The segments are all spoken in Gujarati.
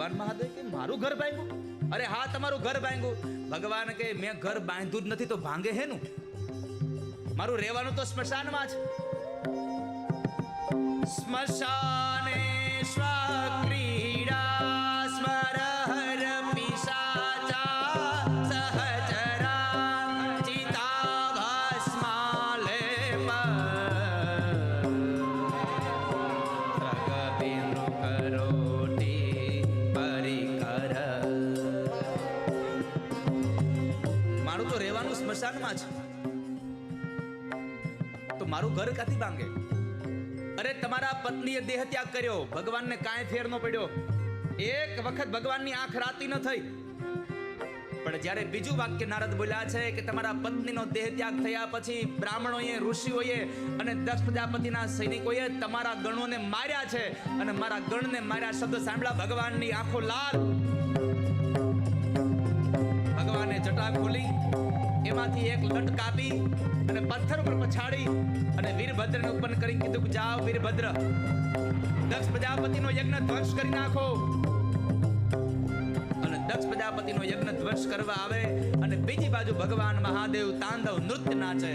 ભગવાન મહાદેવ કે મારું ઘર ભાંગ્યું? અરે હા, તમારું ઘર ભાંગ્યું. ભગવાન કે, મેં ઘર બાંધ્યું જ નથી તો ભાંગે હેનું મારું રહેવાનું તો સ્મશાનમાં છે સ્મશાને સ્વક્રીડા ઘર કાથી ભાંગે? અરે, તમારા પત્નીએ દેહ ત્યાગ કર્યો. ભગવાનને કાંઈ ફેર ન પડ્યો. એક વખત ભગવાનની આંખ રાતી ન થઈ. પણ જ્યારે બીજું વાક્ય નારદ બોલ્યા છે કે તમારા પત્નીનો દેહ ત્યાગ થયા પછી બ્રાહ્મણોએ, ઋષિઓએ અને દસ પ્રજાપતિના સૈનિકોએ તમારા ગણોને માર્યા છે અને મારા ગણને માર્યા શબ્દ સાંભળ્યા ભગવાનની આંખો લાલ. ભગવાને જટા ખોલી, એમાંથી એક લટ કાપી અને પથ્થર ઉપર પછાડી અને વીરભદ્રને ઉત્પન્ન કરી કીધું જાઓ વીરભદ્ર. દક્ષ પ્રજાપતિનો યજ્ઞ ધ્વંસ કરી નાખો. અને દક્ષ પ્રજાપતિનો યજ્ઞ ધ્વંસ કરવા આવે અને બીજી બાજુ ભગવાન મહાદેવ તાંડવ નૃત્ય નાચે.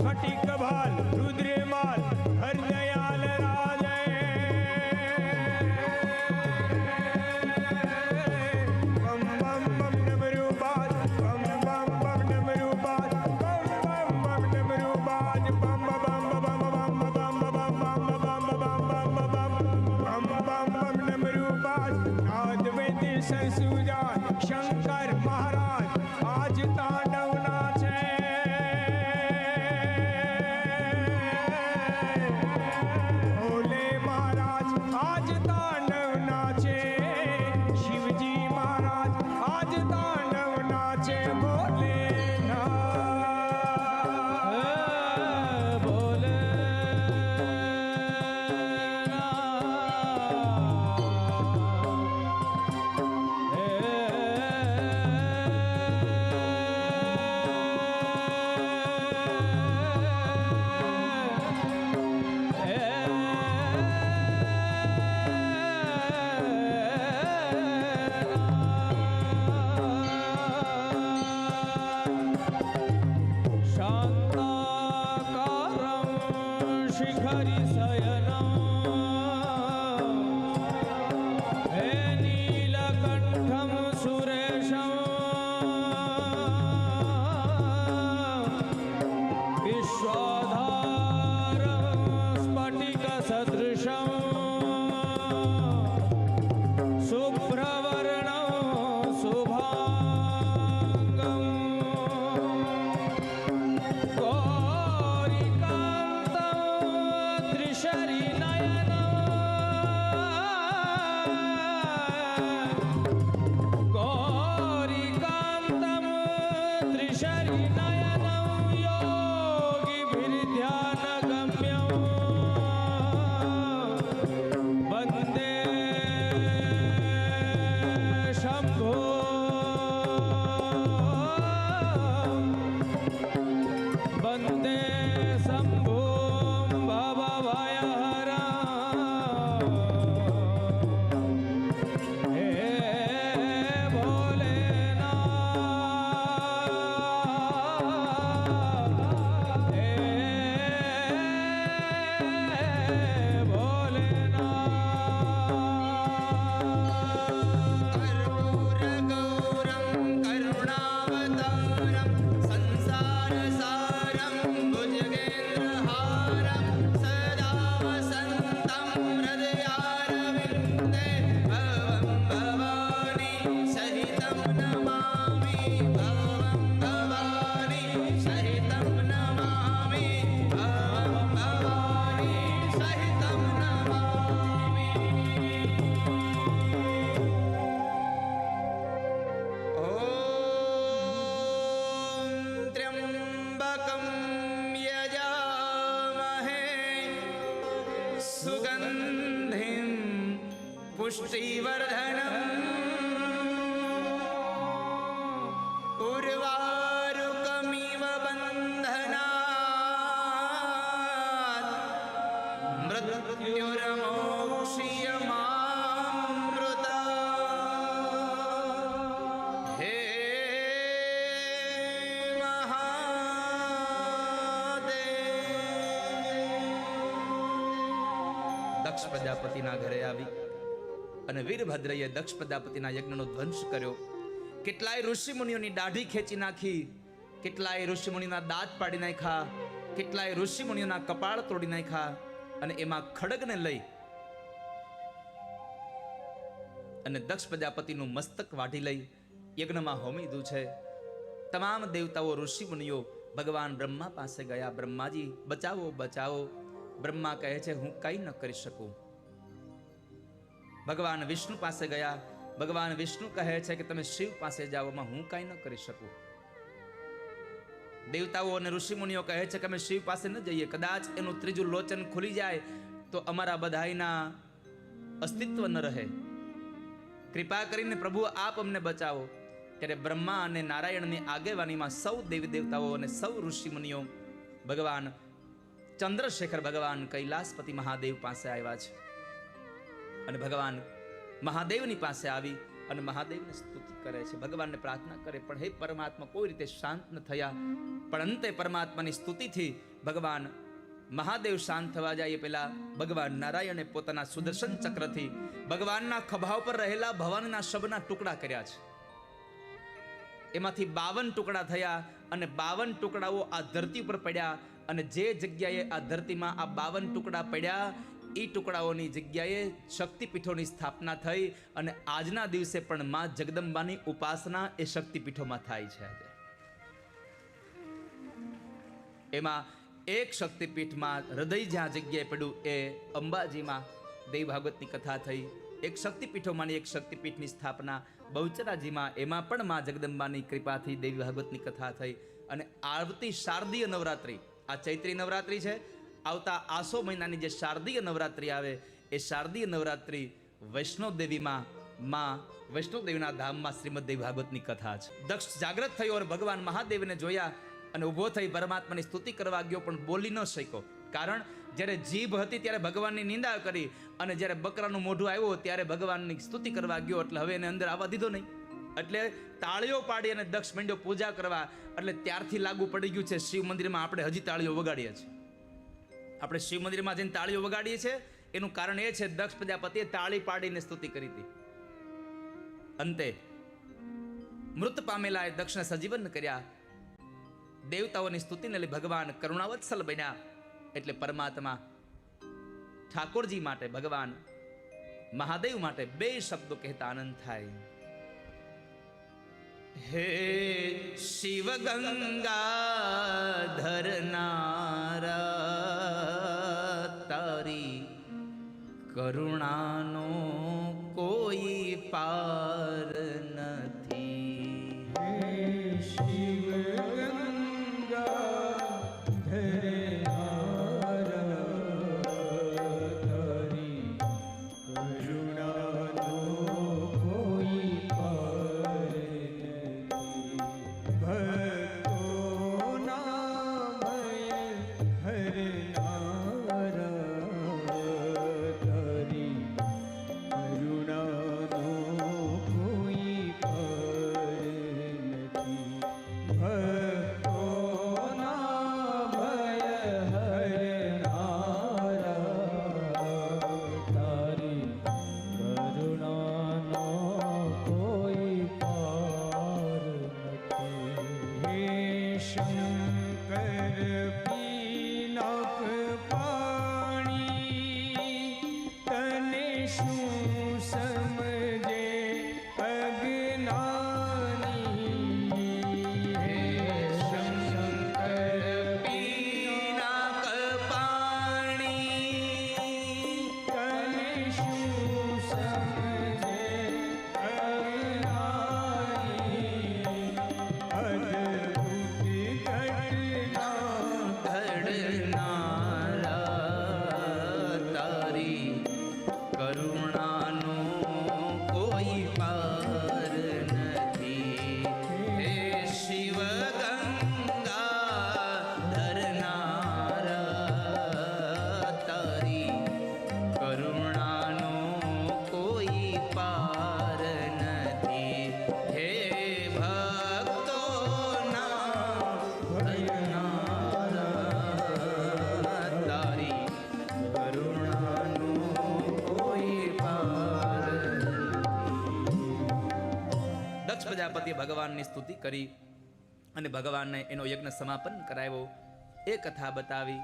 ફટિક ભાલ રુદ્રે सुगन्धिं पुष्टिवर्धनम् उर्वारुकमिव દક્ષ પ્રજાપતિના ઘરે આવી અને વીરભદ્રએ દક્ષ પ્રજાપતિના યજ્ઞનો ધ્વંસ કર્યો. કેટલાય ઋષિમુનિઓની દાઢી ખેંચી નાખી, કેટલાય ઋષિમુનિના દાંત પાડી નાખ્યા, કેટલાય ઋષિમુનિઓના કપાળ તોડી નાખ્યા અને એમાં ખડગને લઈ અને દક્ષ પ્રજાપતિનું મસ્તક વાઢી લઈ યજ્ઞમાં હોમી દીધું છે. તમામ દેવતાઓ ઋષિ મુનિઓ ભગવાન બ્રહ્મા પાસે ગયા. બ્રહ્માજી, બચાવો બચાવો. બ્રહ્મા કહે છે, હું કંઈ ન કરી શકું. ભગવાન વિષ્ણુ પાસે ગયા. ભગવાન વિષ્ણુ કહે છે કે, તમે શિવ પાસે જાઓ હું કાંઈ ન કરી શકું. દેવતાઓ અને ઋષિમુનિઓ કહે છે કે, અમે શિવ પાસે ન જઈએ. કદાચ એનું ત્રીજું લોચન ખુલી જાય તો અમારા બધાયના અસ્તિત્વ ન રહે. કૃપા કરીને પ્રભુ, આપ અમને બચાવો. ત્યારે બ્રહ્મા અને નારાયણની આગેવાનીમાં સૌ દેવી દેવતાઓ અને સૌ ઋષિમુનિઓ ભગવાન ચંદ્રશેખર ભગવાન કૈલાસપતિ મહાદેવ પાસે આવ્યા છે. અને ભગવાન મહાદેવની પાસે આવી અને મહાદેવને સ્તુતિ કરે છે. ભગવાનને પ્રાર્થના કરે, પણ હે પરમાત્મા, કોઈ રીતે શાંત ન થયા. પણ અંતે પરમાત્માની સ્તુતિથી ભગવાન મહાદેવ શાંત થવા જાય. પહેલા ભગવાન નારાયણે પોતાના સુદર્શન ચક્રથી ભગવાનના ખભાવ પર રહેલા ભવનના શબના ટુકડા કર્યા છે. એમાંથી બાવન ટુકડા થયા અને બાવન ટુકડાઓ આ ધરતી ઉપર પડ્યા અને જે જગ્યાએ આ ધરતીમાં આ બાવન ટુકડા પડ્યા એ ટુકડાઓની જગ્યાએ શક્તિપીઠોની સ્થાપના થઈ અને આજના દિવસે પણ મા જગદંબાની ઉપાસના એ શક્તિપીઠોમાં થાય છે આજે. એમાં એક શક્તિપીઠમાં હૃદય જ્યાં જગ્યાએ પડ્યું એ અંબાજીમાં દેવી ભાગવતની કથા થઈ. એક શક્તિપીઠોમાંની એક શક્તિપીઠની સ્થાપના બહુચરાજીમાં એમાં પણ મા જગદંબાની કૃપાથી દેવી ભાગવતની કથા થઈ અને આવતી શારદીય નવરાત્રિ આ ચૈત્રી નવરાત્રિ છે. આવતા આસો મહિનાની જે શારદીય નવરાત્રિ આવે, એ શારદીય નવરાત્રિ વૈષ્ણવ દેવીમાં માં વૈષ્ણવ દેવીના ધામમાં શ્રીમદ દેવી ભાગવતની કથા છે. દક્ષ જાગ્રત થયો અને ભગવાન મહાદેવને જોયા અને ઊભો થઈ પરમાત્માની સ્તુતિ કરવા ગયો, પણ બોલી ન શક્યો. કારણ જ્યારે જીભ હતી ત્યારે ભગવાનની નિંદા કરી અને જ્યારે બકરાનું મોઢું આવ્યું ત્યારે ભગવાનની સ્તુતિ કરવા ગયો, એટલે હવે એને અંદર આવવા દીધો નહીં. એટલે તાળીઓ પાડી અને દક્ષ મંડ્યો પૂજા કરવા, એટલે ત્યારથી લાગુ પડી ગયું છે શિવ મંદિરમાં આપણે હજી તાળીઓ વગાડીએ છીએ. આપણે શિવ મંદિરમાં જઈને તાળીઓ વગાડીએ છીએ. એનું કારણ એ છે દક્ષ પ્રજાપતિએ તાળી પાડીને સ્તુતિ કરી હતી. અંતે, મૃત પામેલા એ દક્ષને સજીવન કર્યા. દેવતાઓની સ્તુતિને લઈ ભગવાન કરુણાવત્સલ બન્યા. એટલે પરમાત્મા ઠાકોરજી માટે ભગવાન મહાદેવ માટે બે શબ્દો કહેતા આનંદ થાય. હે શિવ ગંગાધર નારા તારી કરુણાનો કોઈ પાર भर ભગવાનની સ્તુતિ કરી અને ભગવાનને એનો યજ્ઞ સમાપન કરાવ્યો. એ કથા બતાવી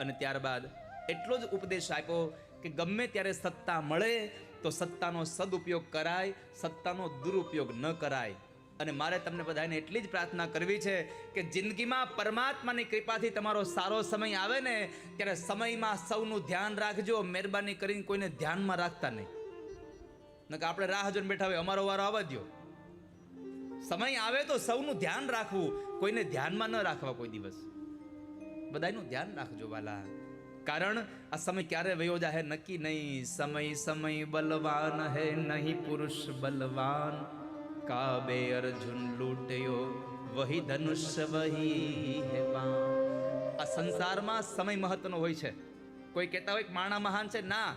અને ત્યારબાદ એટલો જ ઉપદેશ આપ્યો કે ગમે ત્યારે સત્તા મળે તો સત્તાનો સદુપયોગ કરાય, સત્તાનો દુરુપયોગ ન કરાય. અને મારે તમને બધાને એટલી જ પ્રાર્થના કરવી છે કે જિંદગીમાં પરમાત્માની કૃપાથી તમારો સારો સમય આવે ને, ત્યારે સમયમાં સૌનું ધ્યાન રાખજો, મહેરબાની કરીને કોઈને ધ્યાનમાં રાખતા નહીં. નકર આપણે રાહ જોઈને બેઠા હોય, અમારો વારો આવવા દ્યો. સમય આવે તો સૌનું ધ્યાન રાખવું. કોઈને ધ્યાનમાં ન રાખવા કોઈ દિવસ. બધાનું ધ્યાન રાખજો વાલા કારણ આ સમય ક્યારે વયો જાહે નક્કી નહીં. સમય સમય બલવાન હે નહીં પુરુષ બલવાન. કાબે અર્જુન લૂટ્યો, વહી ધનુષ્ય વહી હે. આ સંસારમાં સમય મહત્વનો હોય છે. કોઈ કહેતા હોય માણા મહાન છે, ના.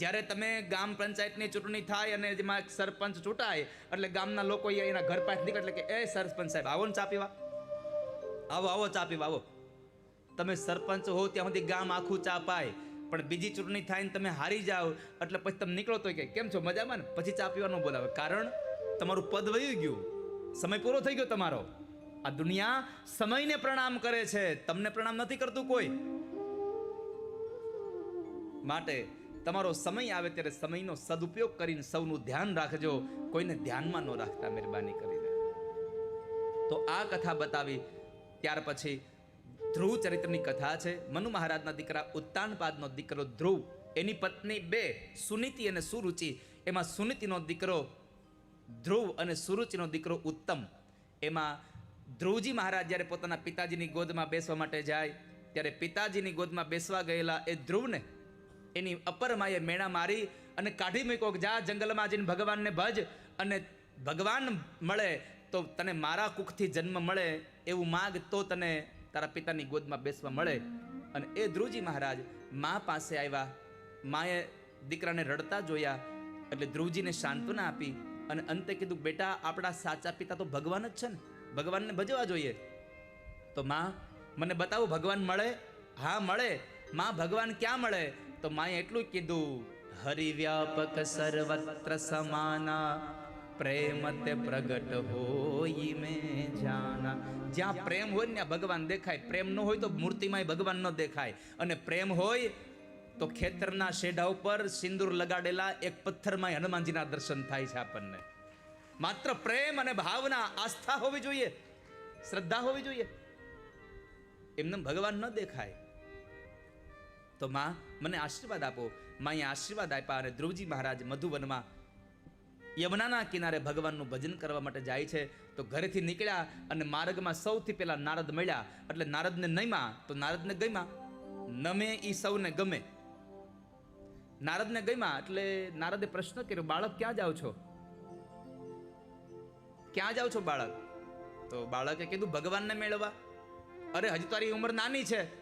જ્યારે તમે ગામ પંચાયતની ચૂંટણી થાય અને જેમાં સરપંચ ચૂંટાય, એટલે ગામના લોકો એના ઘર પાસે નીકળે એટલે કે, એ સરપંચ સાહેબ, આવો ને ચા પીવા. આવો આવો, ચા પીવા, આવો. તમે સરપંચ હો, ત્યાં સુધી ગામ આખું ચા પાય. પણ બીજી ચૂંટણી થાય ને તમે હારી જાઓ. એટલે પછી તમે નીકળો તો કે કેમ છો? મજામાં ને? પછી ચા પીવાનું બોલાવે. કારણ તમારું પદ વહી ગયું. સમય પૂરો થઈ ગયો તમારો. આ દુનિયા સમયને પ્રણામ કરે છે. તમને પ્રણામ નથી કરતું કોઈ. માટે તમારો સમય આવે ત્યારે સમયનો સદુપયોગ કરીને સૌનું ધ્યાન રાખજો. કોઈને ધ્યાનમાં ન રાખતા મહેરબાની કરીને. તો આ કથા બતાવી, ત્યાર પછી ધ્રુવ ચરિત્રની કથા છે. મનુ મહારાજના દીકરા ઉત્તાનપાદનો દીકરો ધ્રુવ, એની પત્ની બે, સુનીતિ અને સુરુચિ. એમાં સુનીતિનો દીકરો ધ્રુવ અને સુરુચિનો દીકરો ઉત્તમ. એમાં ધ્રુવજી મહારાજ જ્યારે પોતાના પિતાજીની ગોદમાં બેસવા માટે જાય, ત્યારે પિતાજીની ગોદમાં બેસવા ગયેલા એ ધ્રુવને એની અપર માએ મેણા મારી અને કાઢી મૂક્યો જા જંગલમાં જઈને ભગવાનને ભજ અને ભગવાન મળે તો તને મારા કુખથી જન્મ મળે એવું માગ તો તને તારા પિતાની ગોદમાં બેસવા મળે. અને એ ધ્રુવજી મહારાજ મા પાસે આવ્યા. માએ દીકરાને રડતા જોયા. એટલે ધ્રુવજીને સાંત્વના આપી અને અંતે કીધું, બેટા, આપણા સાચા પિતા તો ભગવાન જ છે ને. ભગવાનને ભજવા જોઈએ. તો માં, મને બતાવો ભગવાન મળે? હા, મળે. માં, ભગવાન ક્યાં મળે? તો માએ એટલું કીધું, હરિવ્યાપક સર્વત્ર સમાના, પ્રેમ તે પ્રગટ હોય મેં જાના. જ્યાં પ્રેમ હોય ને ભગવાન દેખાય. પ્રેમ ન હોય તો મૂર્તિમાં ભગવાન ન દેખાય. અને પ્રેમ હોય તો ખેતરના શેઢા ઉપર સિંદૂર લગાડેલા એક પથ્થરમાં હનુમાનજીના દર્શન થાય છે આપણને. માત્ર પ્રેમ અને ભાવના આસ્થા હોવી જોઈએ. શ્રદ્ધા હોવી જોઈએ. એમને ભગવાન ન દેખાય. તો માં, મને આશીર્વાદ આપો. માએ આશીર્વાદ આપ્યા અને ધ્રુવજી મહારાજ મધુવનમાં યમુનાના કિનારે ભગવાનનું ભજન કરવા માટે જાય છે. તો ઘરેથી નીકળ્યા અને માર્ગમાં સૌથી પહેલા નારદ મળ્યા. એટલે નારદને નહીમાં તો નારદને ગમ્યા. નમે એ સૌને ગમે. નારદને ગમ્યા એટલે નારદે પ્રશ્ન કર્યો, બાળક, ક્યાં જાઓ છો? ક્યાં જાઓ છો બાળક? તો બાળકે કીધું, ભગવાનને મેળવવા અરે, હજી તારી ઉંમર નાની છે.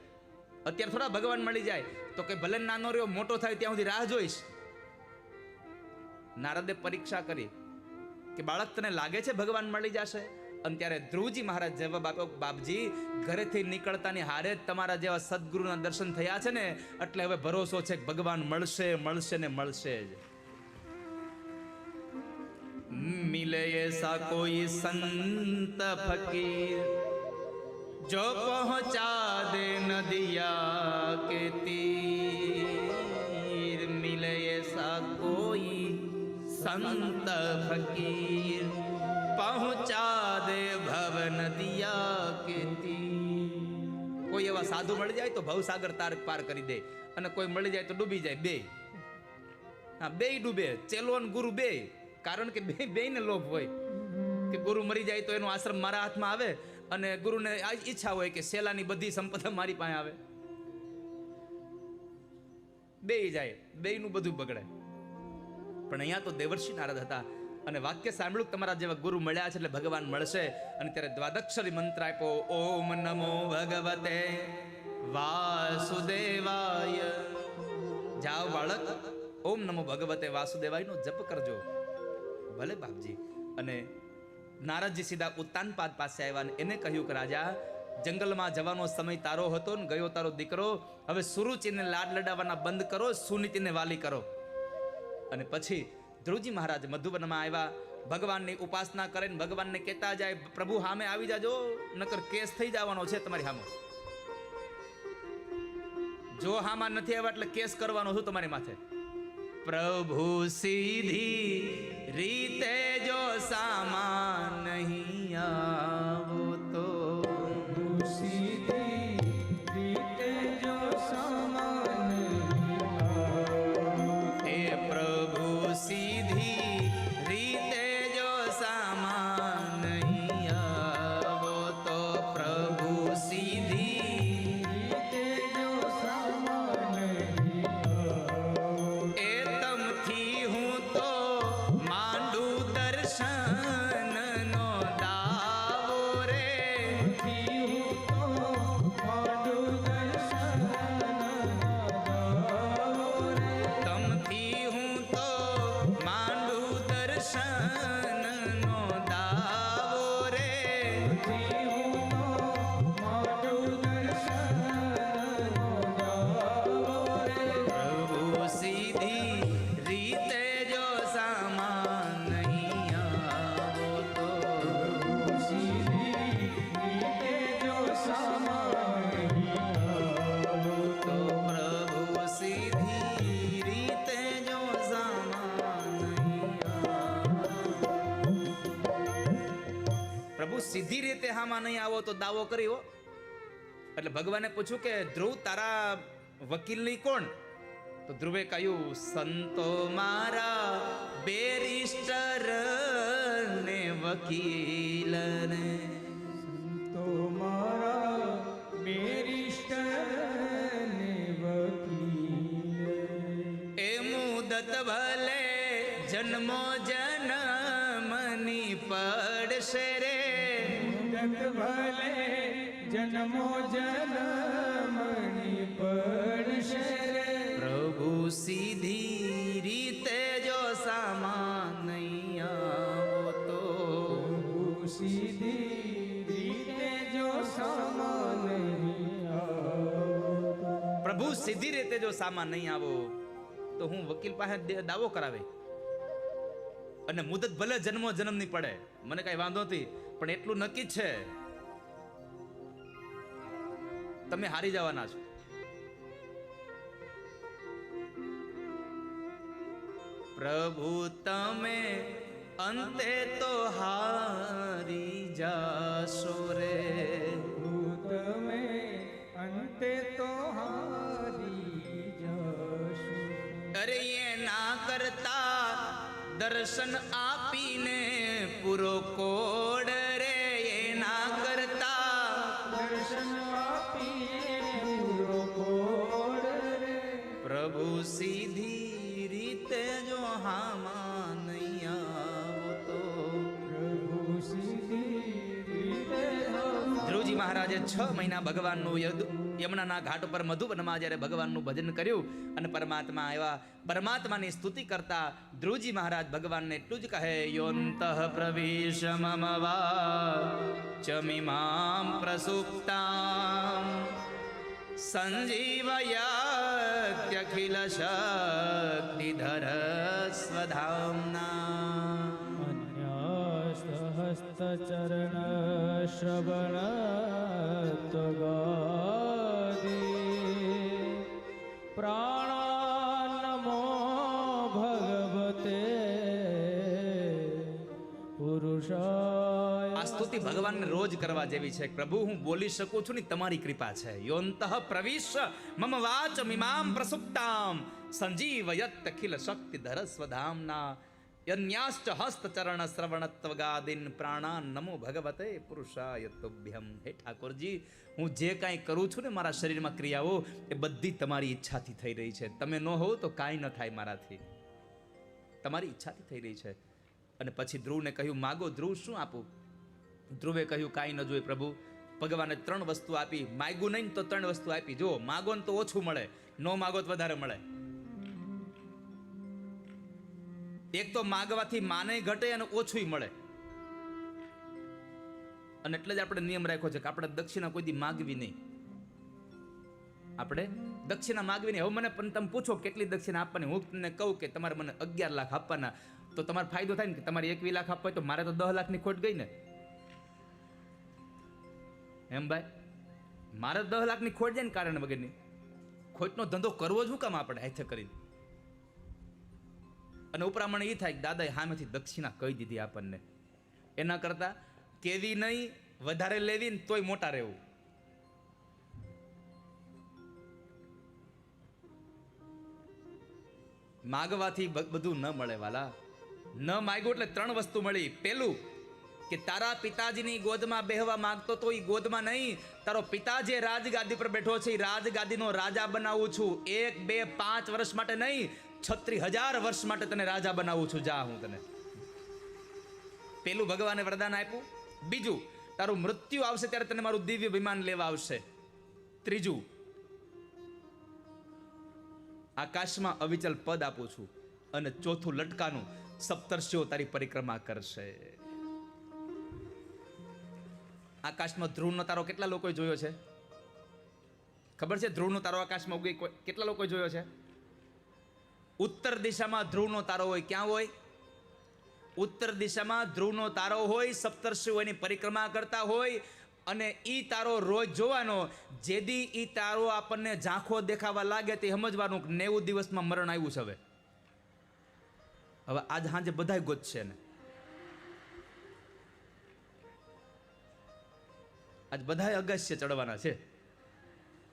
અત્યારે થોડા ભગવાન મળી જાય. તો કે ભલે નાનો રહ્યો, મોટો થાય, ત્યાં સુધી રાહ જોઈશ. નારદે પરીક્ષા કરી કે બાળક તને લાગે છે ભગવાન મળી જશે? અને ત્યારે ધ્રુવજી મહારાજ જવાબ આપ્યો, બાપજી, ઘરેથી નીકળતાની હારે જ તમારા જેવા સદગુરુના દર્શન થયા છે ને? એટલે હવે ભરોસો છે કે ભગવાન મળશે મળશે ને મળશે જ. મિલે એસા કોઈ સંત ફકીર जो पहुंचा दे नदिया के तीर मिले ऐसा कोई संत फकीर पहुंचा दे भव नदिया के तीर કોઈ એવા સાધુ મળી જાય તો ભવસાગર તાર પાર કરી દે અને કોઈ મળી જાય તો ડૂબી જાય બે હા બે ડૂબે ચેલો અને ગુરુ બે કારણ કે બે બે ને લોભ હોય કે ગુરુ મરી જાય તો એનો આશ્રમ મારા હાથમાં આવે અને ગુરુને ઈચ્છા હોય કે સેલાની બધી સંપદા મારી પાસે આવે. બે જાય, બેયનું બધું બગડે. પણ અહીંયા તો દેવર્ષિ નારદ હતા અને વાક્ય સાંભળ્યું તમારા જેવા ગુરુ મળ્યા છે એટલે ભગવાન મળશે. અને ત્યારે દ્વાદક્ષરી મંત્ર આપ્યો, ઓમ નમો ભગવતે વાસુદેવાય. જાઓ બાળક, ઓમ નમો ભગવતે વાસુદેવાયનો જપ કરજો. ભલે બાપજી. અને નારદજી સીધા ઉત્તાનપાદ પાસે આવ્યા અને એને કહ્યું કે રાજા, જંગલમાં જવાનો સમય તારો હતો ને ગયો તારો દીકરો, હવે સુરુચિને લાડ લડાવવાના બંધ કરો, સુનીતિને વાલી કરો. અને પછી ધ્રુવજી મહારાજ મધુબનમાં આવ્યા, ભગવાનની ઉપાસના કરે ભગવાનને કહેતા જાય, પ્રભુ સામે આવી જાજો, નકર કેસ થઈ જવાનો છે તમારી સામે જો હામાં નથી આવ્યા એટલે કેસ કરવાનો છું તમારી માથે. પ્રભુ સીધી રીતે જો સામાન નહીં રીતે હામાં નહીં આવો તો દાવો કર્યો. એટલે ભગવાને પૂછ્યું કે, ધ્રુવ, તારા વકીલની કોણ? તો ધ્રુવે કહ્યું, સંતો મારા બેરિસ્ટર ને વકીલ જન્મો જન્મની પડશે પ્રભુ સીધી રીતે જો સામાન નહીં આવો તો પ્રભુ સીધી રીતે જો સામાન પ્રભુ સીધી રીતે જો સામાન નહીં આવો તો હું વકીલ પાસે દાવો કરાવે. અને મુદત ભલે જન્મો જન્મની પડે મને કઈ વાંધો નથી પણ એટલું નક્કી છે તમે હારી જવાના છો. પ્રભુ તમે અંતે તો હારી જાશો રે. તમે અંતે તો હારી જશો. અરે એ ના કરતા દર્શન આપીને પૂરો કોડ છ મહિના ભગવાનનું યમુનાના ઘાટ ઉપર મધુવનમાં જ્યારે ભગવાનનું ભજન કર્યું અને પરમાત્મા આવ્યા પરમાત્માની સ્તુતિ કરતા ધ્રુવજી મહારાજ ભગવાનને એટલું જ કહે યોંત પ્રવેશ ચમિમામ પ્રસુપ્તા સંજીવયાખિલ શક્તિધર સ્વધામના હસ્તચરણ શ્રવણ ભગવાનને રોજ કરવા જેવી છે. પ્રભુ, હું બોલી શકું છું ને તમારી કૃપા છે. યોંતઃ પ્રવિશ, મમ વાચ મિમામ પ્રસુપ્તામ. સંજીવયત અખિલ શક્તિ ધર સ્વધામના યન્યાશ્ચ હસ્તચરણ શ્રવણત્વગાદિન પ્રાણા નમો ભગવતે પુરુષાય તુભ્યમ. હે ઠાકોરજી, હું જે કાંઈ કરું છું ને મારા શરીરમાં ક્રિયાઓ, એ બધી તમારી ઈચ્છાથી થઈ રહી છે. તમે ન હોવ તો કાંઈ ન થાય મારાથી. તમારી ઈચ્છાથી થઈ રહી છે. અને પછી ધ્રુવને કહ્યું, માગો ધ્રુવ, શું આપું? ધ્રુવે કહ્યું, કાંઈ ન જોઈ પ્રભુ. ભગવાને ત્રણ વસ્તુ આપી. માગ્યું નહીં તો ત્રણ વસ્તુ આપી. જો માગો ને તો ઓછું મળે. નો માગો તો વધારે મળે. એક તો માગવાથી માને ઘટે અને ઓછું મળે. અને એટલે જ આપણે નિયમ રાખ્યો છે કે આપણે દક્ષિણા કોઈ દી માગવી નહીં. આપણે દક્ષિણા માગવી નહીં. હવે મને પણ તમે પૂછો કેટલી દક્ષિણા આપવાની. હું તમને કહું કે તમારે મને અગિયાર લાખ આપવાના. તો તમારે ફાયદો થાય ને કે તમારે એકવી લાખ આપવા તો મારે તો દસ લાખની ખોટ ગઈ ને. એમ ભાઈ? મારે દસ લાખની ખોટ જાય ને કારણ વગરની. ખોટનો ધંધો કરવો જ હું કામ આપણે હાથે કરીને? અને ઉપરામણ એ થાય કે દાદાએ સામેથી દક્ષિણા કહી દીધી આપણને. એના કરતાં કેવી નહીં, વધારે લેવી ને તોય મોટા રહેવું. માગવાથી બધું ન મળે વાલા. ન માગ્યું એટલે ત્રણ વસ્તુ મળી. પેલું કે તારા પિતાજીની ગોદમાં બેહવા માંગતો તો એ ગોદમાં નહીં. તારો પિતા જે રાજગાદી પર બેઠો છે એ રાજગાદીનો રાજા બનાવું છું. એક, બે, પાંચ વર્ષ માટે નહીં, છત્રી હજાર વર્ષ માટે તને રાજા બનાવું છું. જા હું તને. પેલું ભગવાને વરદાન આપ્યું. બીજું, તારું મૃત્યુ આવશે ત્યારે તને મારું દિવ્ય વિમાન લેવા આવશે. ત્રીજું, આકાશમાં અવિચલ પદ આપું છું અને ચોથું લટકાનું સપ્તર્ષિઓ તારી પરિક્રમા કરશે. આકાશમાં ધ્રુવનો તારો કેટલા લોકોએ જોયો છે? ખબર છે ધ્રુવનો તારો આકાશમાં ઉગી કેટલા લોકોએ જોયો છે? ઉત્તર દિશામાં ધ્રુવનો તારો હોય ક્યાં હોય? ઉત્તર દિશામાં ધ્રુવનો તારો હોય સપ્તર્ષિઓ એની પરિક્રમા કરતા હોય, અને એ તારો રોજ જોવાનો, જેદી એ તારો આપણને ઝાંખો દેખાવા લાગે તે સમજવાનું નેવું દિવસમાં મરણ આવ્યું છે હવે. હવે આજ સાંજે બધાય ગોતશે ને આજ બધાય અગસ્ય ચડવાના છે.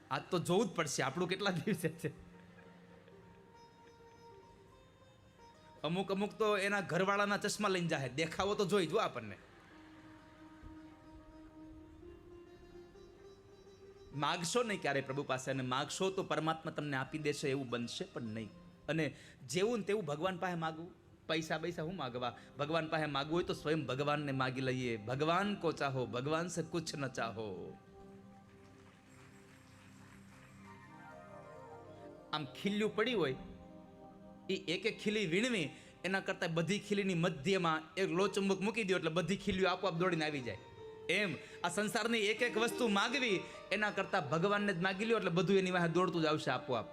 આજ તો જોવું જ પડશે, આપણું કેટલા દિવસે છે. અમુક અમુક તો એના ઘરવાળાના ચશ્મા લઈને જાય દેખાવો તો જોઈ જો આપણને. માગશો નહીં ક્યારે પ્રભુ પાસે અને માગશો તો પરમાત્મા તમને આપી દેશે એવું બનશે પણ નહીં. અને જેવું ને તેવું ભગવાન પાસે માગવું. પૈસા પૈસા હું માગવા? ભગવાન પાસે માગવું હોય તો સ્વયં ભગવાનને માગી લઈએ. ભગવાન કો ચાહો, ભગવાન સે કુછ ન ચાહો. આમ ખીલ્યું પડ્યું હોય એ એક એક ખીલી વીણવી, એના કરતાં બધી ખીલીની મધ્યમાં એક લોચુંબક મૂકી દો એટલે બધી ખીલીઓ આપોઆપ દોડીને આવી જાય. એમ, આ સંસારની એક એક વસ્તુ માગવી, એના કરતાં ભગવાનને જ માગી લ્યો એટલે બધું એની વાહે દોડતું જ આવશે આપોઆપ.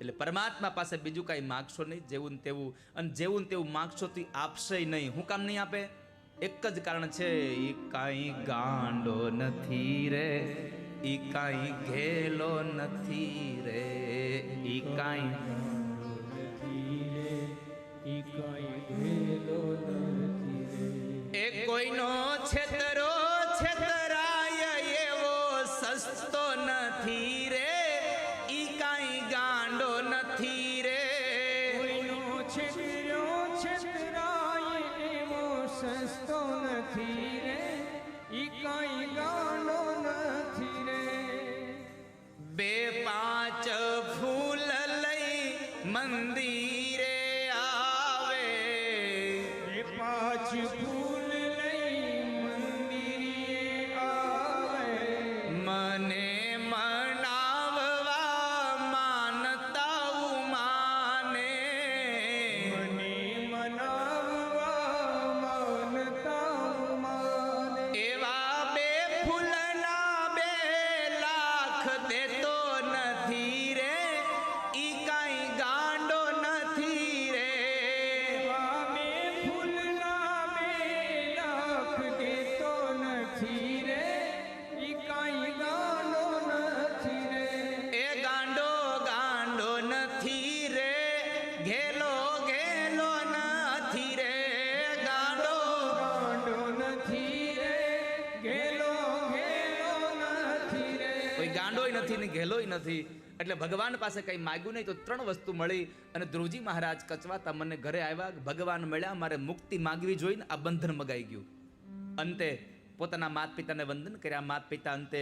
એટલે પરમાત્મા પાસે બીજું કાંઈ માગશો નહીં, જેવું ને તેવું, અને જેવું ને તેવું માગશો તો આપશે નહીં. હું કામ નહીં આપે? એક જ કારણ છે એ કાંઈ ગાંડો નથી રે, ઈ કાંઈ ઘેલો નથી રે, ઈ કાંઈ ઈ કાંઈ ઘેલો નથી કોઈ ગાંડોય નથી ને ઘેલોય નથી. એટલે ભગવાન પાસે કંઈ માગ્યું નહીં તો ત્રણ વસ્તુ મળી અને ધ્રુવજી મહારાજ કચવાતા મને ઘરે આવ્યા ભગવાન મળ્યા, મારે મુક્તિ માગવી જોઈને આ બંધન મગાઈ ગયું. અંતે પોતાના માત પિતાને વંદન કર્યા. માત પિતા અંતે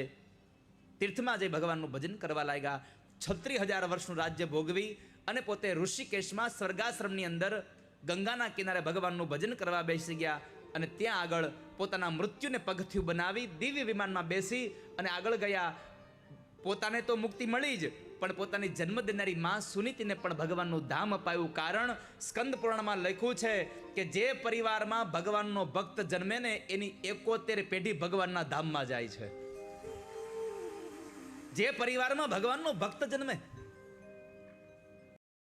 તીર્થમાં જઈ ભગવાનનું ભજન કરવા લાગ્યા. છત્રીસ હજાર વર્ષનું રાજ્ય ભોગવી અને પોતે ઋષિકેશમાં સ્વર્ગાશ્રમની અંદર ગંગાના કિનારે ભગવાનનું ભજન કરવા બેસી ગયા અને ત્યાં આગળ પોતાના મૃત્યુને પગથિયું બનાવી, દિવ્ય વિમાનમાં બેસી અને આગળ ગયા. પોતાને તો મુક્તિ મળી જ, પણ પોતાની જન્મ દેનારી માં સુનીતિને પણ ભગવાનનું ધામ અપાયું કારણ સ્કંદ પુરાણમાં લખ્યું છે કે જે પરિવારમાં ભગવાનનો ભક્ત જન્મે ને એની એકોતેર પેઢી ભગવાનના ધામમાં જાય છે. જે પરિવારમાં ભગવાનનો ભક્ત જન્મે